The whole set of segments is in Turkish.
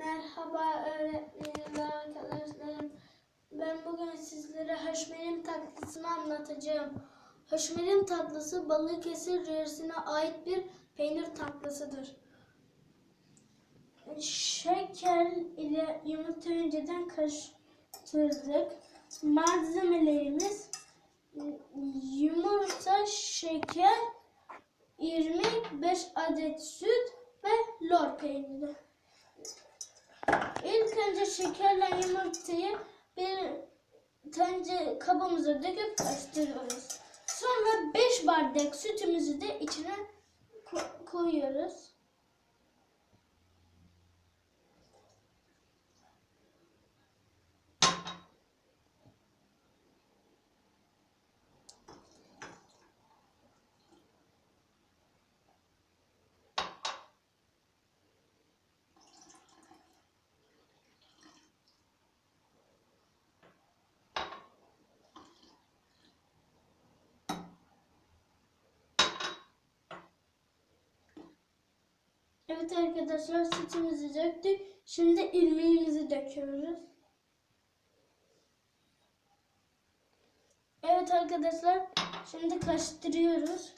Merhaba öğretmenim ve arkadaşlarım. Ben bugün sizlere haşmerim tatlısını anlatacağım. Haşmerim tatlısı Balıkesir yöresine ait bir peynir tatlısıdır. Şeker ile yumurta önceden karıştırdık. Malzemelerimiz yumurta, şeker, irmik, 5 adet süt ve lor peyniri. İlk önce şekerle yumurtayı bir tence kabımıza döküp karıştırıyoruz. Sonra 5 bardak sütümüzü de içine ko- koyuyoruz. Evet arkadaşlar sütümüzü döktük. Şimdi irmiğimizi döküyoruz. Evet arkadaşlar şimdi karıştırıyoruz.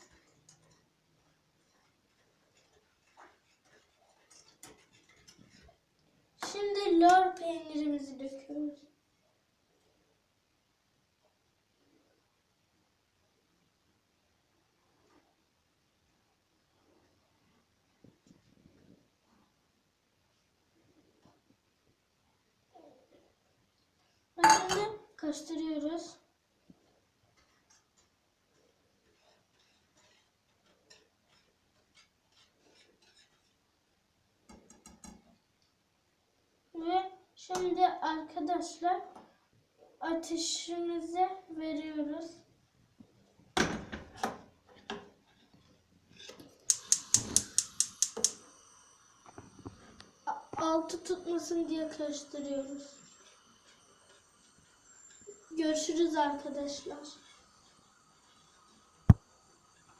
Şimdi lor peynirimizi döküyoruz. Ve Şimdi karıştırıyoruz. Ve şimdi arkadaşlar ateşimize veriyoruz. Altı tutmasın diye karıştırıyoruz. Görüşürüz arkadaşlar.